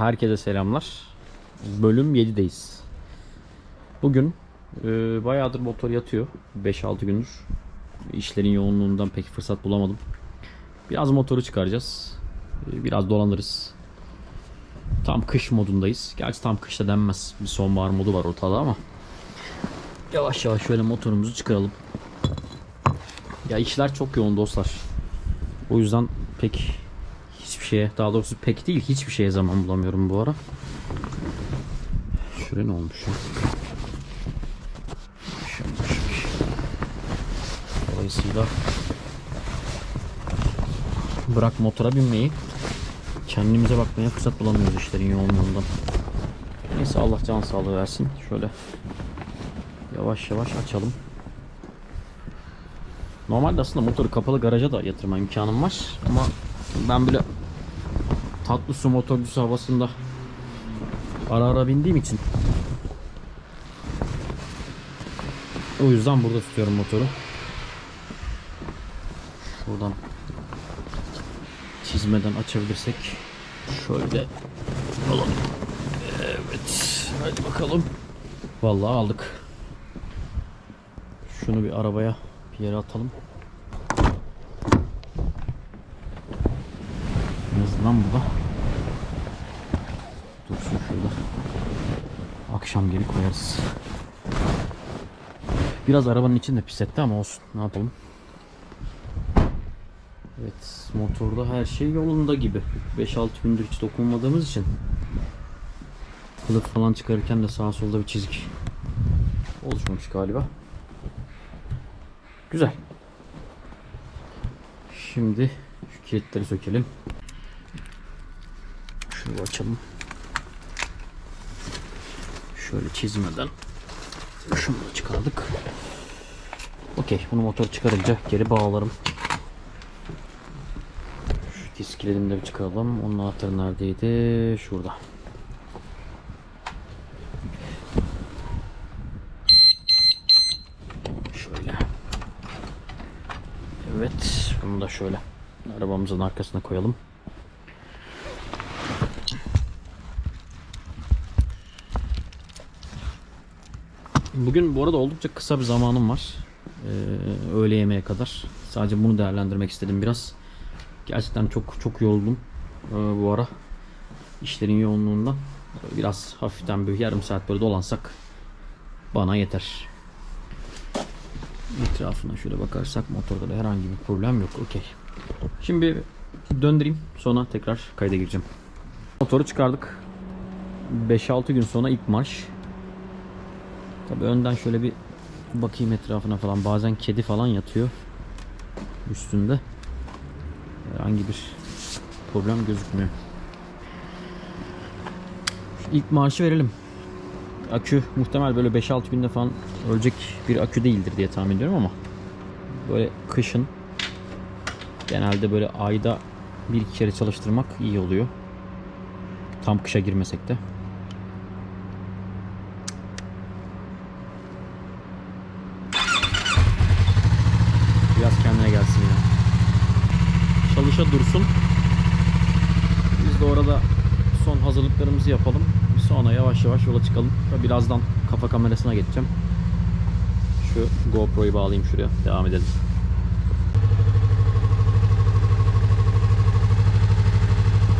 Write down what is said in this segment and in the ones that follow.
Herkese selamlar. Bölüm 7'deyiz. Bugün e, bayağıdır motor yatıyor. 5-6 gündür. İşlerin yoğunluğundan pek fırsat bulamadım. Biraz motoru çıkaracağız. E, biraz dolanırız. Tam kış modundayız. Gerçi tam kışta denmez. Bir sonbahar modu var ortada ama. Yavaş yavaş şöyle motorumuzu çıkaralım. Ya işler çok yoğun dostlar. O yüzden pek şeye daha doğrusu pek değil hiçbir şeye zaman bulamıyorum bu ara. Şuraya ne olmuş ya? Dolayısıyla bırak motora binmeyi kendimize bakmaya fırsat bulamıyoruz işlerin yoğunluğundan. Neyse Allah can sağlığı versin. Şöyle yavaş yavaş açalım. Normalde aslında motoru kapalı garaja da yatırma imkanım var ama ben böyle tatlı su motorcusu havasında ara ara bindiğim için o yüzden burada tutuyorum motoru. Şuradan çizmeden açabilirsek şöyle alalım. Evet. Hadi bakalım. Vallahi aldık. Şunu bir arabaya bir yere atalım. En azından burada dursun şurada. Akşam geri koyarız. Biraz arabanın içinde pis etti ama olsun. Ne yapalım? Evet, motorda her şey yolunda gibi. 5-6 gündür hiç dokunmadığımız için kılıf falan çıkarırken de sağa solda bir çizik oluşmamış galiba. Güzel. Şimdi şu kilitleri sökelim. Şunu açalım. Şöyle çizmeden şunu da çıkardık. Okey bunu motor çıkarınca geri bağlarım. Şu disk de bir çıkaralım. Onun anahtarı neredeydi? Şurada. Şöyle. Evet. Bunu da şöyle arabamızın arkasına koyalım. Bugün bu arada oldukça kısa bir zamanım var. Ee, öğle yemeğe kadar. Sadece bunu değerlendirmek istedim biraz. Gerçekten çok çok yoruldum ee, bu ara. İşlerin yoğunluğundan. Biraz hafiften bir yarım saat böyle dolansak bana yeter. Etrafına şöyle bakarsak motorda da herhangi bir problem yok. Okey. Şimdi döndüreyim. Sonra tekrar kayda gireceğim. Motoru çıkardık. 5-6 gün sonra ilk marş. Tabi önden şöyle bir bakayım etrafına falan. Bazen kedi falan yatıyor üstünde. Herhangi bir problem gözükmüyor. Şu ilk marşı verelim. Akü muhtemel böyle 5-6 günde falan ölecek bir akü değildir diye tahmin ediyorum ama böyle kışın genelde böyle ayda bir iki kere çalıştırmak iyi oluyor. Tam kışa girmesek de. Biraz kendine gelsin ya. Çalışa dursun. Biz de orada son hazırlıklarımızı yapalım. Sonra yavaş yavaş yola çıkalım. Birazdan kafa kamerasına geçeceğim. Şu GoPro'yu bağlayayım şuraya. Devam edelim.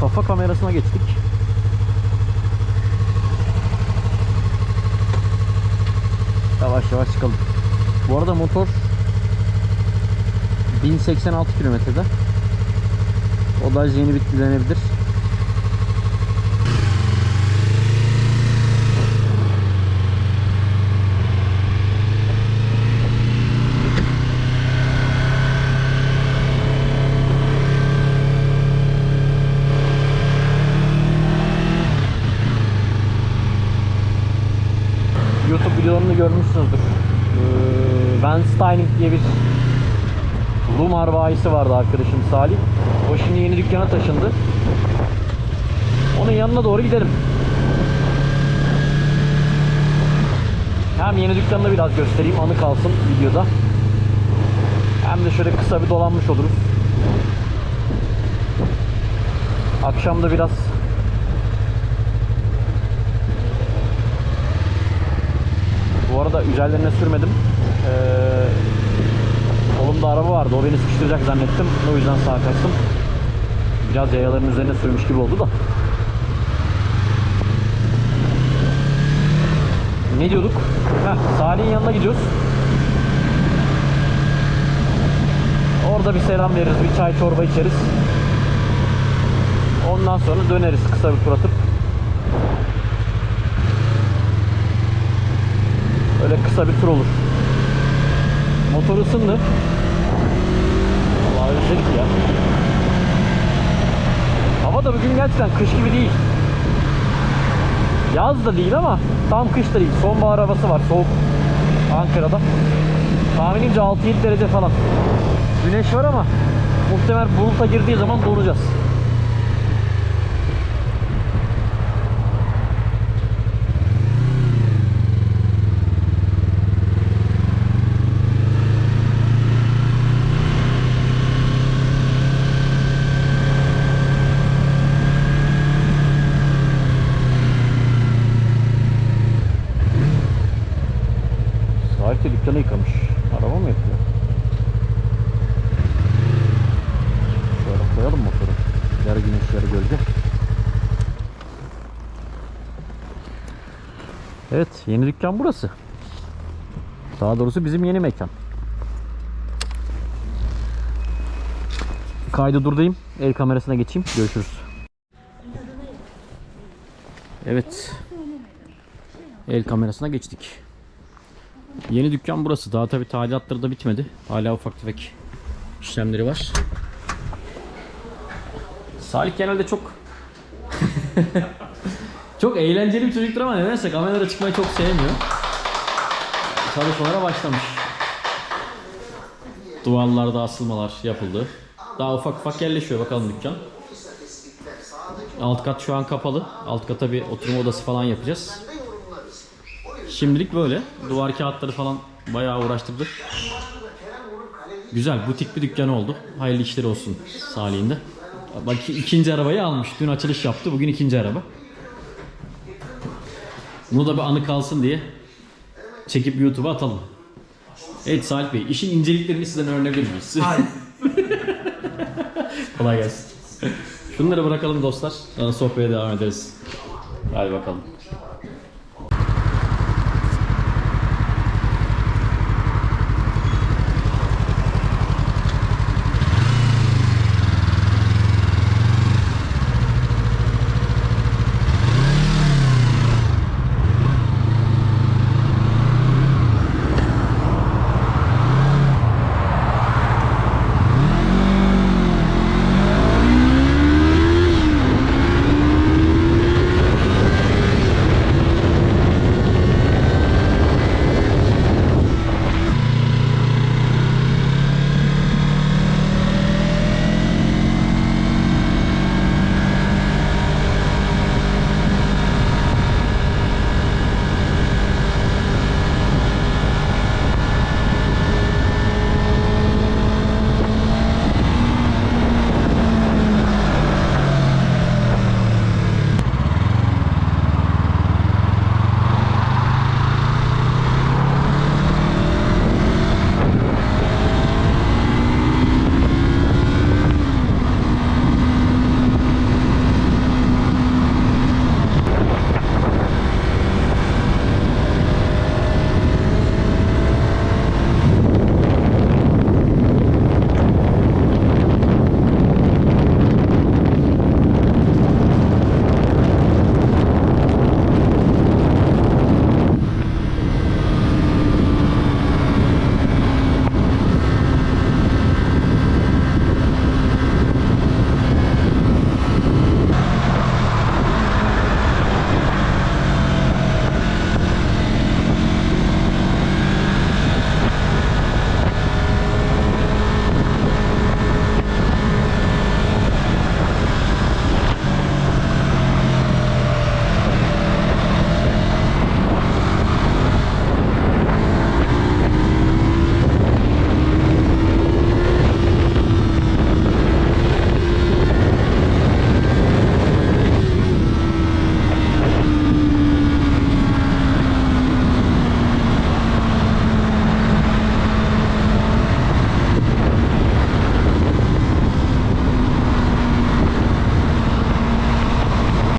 Kafa kamerasına geçtik. Yavaş yavaş çıkalım. Bu arada motor 1086 kilometrede. O da yeni bitkilenebilir. YouTube videolarını görmüşsünüzdür. Ee, Van Steining diye bir Lum Arvahisi vardı arkadaşım Salih. O şimdi yeni dükkana taşındı. Onun yanına doğru gidelim. Hem yeni dükkanını biraz göstereyim anı kalsın videoda. Hem de şöyle kısa bir dolanmış oluruz. Akşam da biraz Bu arada üzerlerine sürmedim. Ee, araba vardı. O beni sıkıştıracak zannettim. O yüzden sağa kaçtım. Biraz yayaların üzerine sürmüş gibi oldu da. Ne diyorduk? Heh, Salih'in yanına gidiyoruz. Orada bir selam veririz, bir çay çorba içeriz. Ondan sonra döneriz kısa bir tur atıp. Öyle kısa bir tur olur. Motor ısındı. Özledik ya. Hava da bugün gerçekten kış gibi değil. Yaz da değil ama tam kış da değil. Sonbahar havası var soğuk Ankara'da. Tahminimce 6-7 derece falan. Güneş var ama muhtemel buluta girdiği zaman donacağız. Salih de dükkanı yıkamış. Araba mı yapıyor? Şöyle koyalım motoru. Yarı güneş yarı gölge. Evet yeni dükkan burası. Daha doğrusu bizim yeni mekan. Kaydı durdayım. El kamerasına geçeyim. Görüşürüz. Evet. El kamerasına geçtik. Yeni dükkan burası. Daha tabi tadilatları da bitmedi. Hala ufak tefek işlemleri var. Salih genelde çok çok eğlenceli bir çocuktur ama nedense kameralara çıkmayı çok sevmiyor. Çalışmalara başlamış. Duvarlarda asılmalar yapıldı. Daha ufak ufak yerleşiyor bakalım dükkan. Alt kat şu an kapalı. Alt kata bir oturma odası falan yapacağız. Şimdilik böyle. Duvar kağıtları falan bayağı uğraştırdık. Güzel butik bir dükkan oldu. Hayırlı işleri olsun Salih'in de. Bak ikinci arabayı almış. Dün açılış yaptı. Bugün ikinci araba. Bunu da bir anı kalsın diye çekip YouTube'a atalım. Evet Salih Bey, işin inceliklerini sizden öğrenebilir miyiz? Hayır. Kolay gelsin. Şunları bırakalım dostlar. Sonra sohbete devam ederiz. Hadi bakalım.